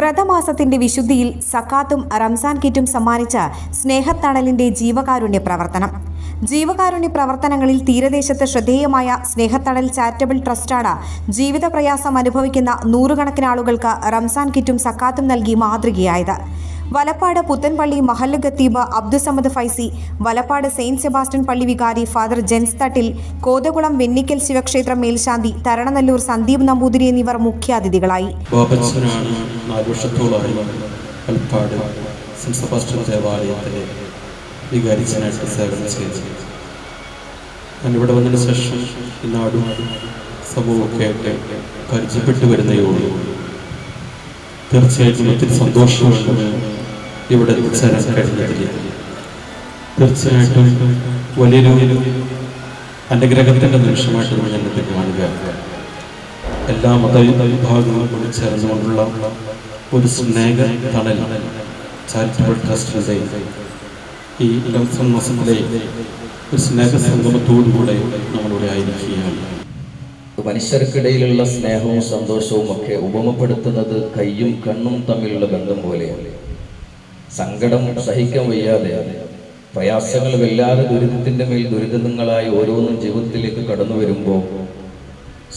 വ്രതമാസത്തിന്റെ വിശുദ്ധിയിൽ സക്കാത്തും റംസാൻ കിറ്റും സമ്മാനിച്ച സ്നേഹത്തണലിന്റെ ജീവകാരുണ്യ പ്രവർത്തനം. ജീവകാരുണ്യ പ്രവർത്തനങ്ങളിൽ തീരദേശത്ത് ശ്രദ്ധേയമായ സ്നേഹത്തണൽ ചാരിറ്റബിൾ ട്രസ്റ്റാണ് ജീവിത പ്രയാസം അനുഭവിക്കുന്ന നൂറുകണക്കിന് ആളുകൾക്ക് റംസാൻ കിറ്റും സക്കാത്തും നൽകി മാതൃകയായത്. വലപ്പാട് പുത്തൻപള്ളി മഹല്ല് ഖത്തീബ് അബ്ദുസമദ് ഫൈസി വലപ്പാട് സെയിന്റ് സെബാസ്റ്റ്യൻ പള്ളി വികാരി ഫാദർ ജെൻസ് തട്ടിൽ കോതകുളം വെന്നിക്കൽ ശിവക്ഷേത്രം മേൽശാന്തി തരണനല്ലൂർ സന്ദീപ് നമ്പൂതിരി എന്നിവർ മുഖ്യാതിഥികളായി. സെന്റ് സെബാസ്റ്റ്യൻ ദേവാലയത്തിലെ വികാരിച്ചനായിട്ട് സേവനം ചെയ്തു ഞാൻ ഇവിടെ വന്നതിന് ശേഷം ഈ നാടും സമൂഹമൊക്കെ ആയിട്ട് പരിചയപ്പെട്ടു വരുന്നേ ഉള്ളൂ. തീർച്ചയായിട്ടും ഒത്തിരി സന്തോഷമുണ്ട്. ഇവിടെ തരാൻ കഴിഞ്ഞതില്ല തീർച്ചയായിട്ടും വലിയൊരു അനുഗ്രഹത്തിന്റെ നിമിഷമായിട്ട് നമ്മൾ ഞാനിത് കാണുക. എല്ലാ മതവിഭാഗങ്ങളും കൂടി ചേർന്നുകൊണ്ടുള്ള ഒരു സ്നേഹ തണൽ ചാരിറ്റബിൾ ട്രസ്റ്റിന്റെ ഈ റംസാൻ മാസത്തിലെ ഒരു സ്നേഹ സംഗമത്തോടുകൂടെ നമ്മളിവിടെ ആയിരിക്കുകയാണ്. മനുഷ്യർക്കിടയിലുള്ള സ്നേഹവും സന്തോഷവും ഒക്കെ ഉപമപ്പെടുത്തുന്നത് കയ്യും കണ്ണും തമ്മിലുള്ള ബന്ധം പോലെയാണ്. സങ്കടം സഹിക്കാൻ വയ്യാതെ പ്രയാസങ്ങൾ വല്ലാതെ ദുരിതത്തിന്റെ മേൽ ദുരിതങ്ങളായി ഓരോന്നും ജീവിതത്തിലേക്ക് കടന്നു വരുമ്പോൾ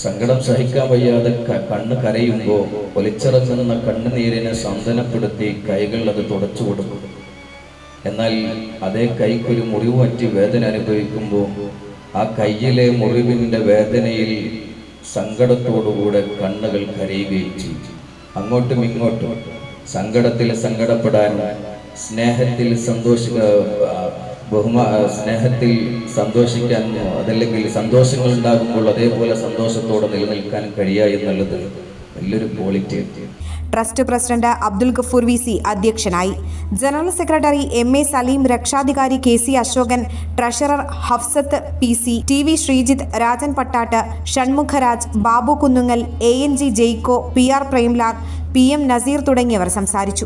സങ്കടം സഹിക്കാൻ വയ്യാതെ കണ്ണ് കരയുമ്പോൾ ഒലിച്ചിറങ്ങുന്ന കണ്ണുനീരിനെ സാന്ത്വനപ്പെടുത്തി കൈകൾ അത് തുടച്ചു കൊടുക്കും. എന്നാൽ അതേ കൈക്കൊരു മുറിവ് പറ്റി വേദന അനുഭവിക്കുമ്പോൾ ആ കയ്യിലെ മുറിവിന്റെ വേദനയിൽ സങ്കടത്തോടുകൂടെ കണ്ണുകൾ കരയുകയും ചെയ്യും. അങ്ങോട്ടും ഇങ്ങോട്ടും സങ്കടത്തിൽ സങ്കടപ്പെടാൻ സ്നേഹത്തിൽ സന്തോഷ ബഹുമാ സ്നേഹത്തിൽ സന്തോഷിക്കാൻ അതല്ലെങ്കിൽ സന്തോഷങ്ങൾ ഉണ്ടാകുമ്പോൾ അതേപോലെ സന്തോഷത്തോടെ നിലനിൽക്കാൻ കഴിയുക എന്നുള്ളത് വലിയൊരു quality. Trust president Abdul Gafoor V C അധ്യക്ഷനായി. General secretary M A Saleem രക്ഷാധികാരി K C Ashokan treasurer Hafsath P C T V Sreejith Rajan Pattat Shanmugharaj Babu Kunnungal A N G Jaiko P R Premlal P M Naseer തുടങ്ങിയവർ സംസാരിച്ചു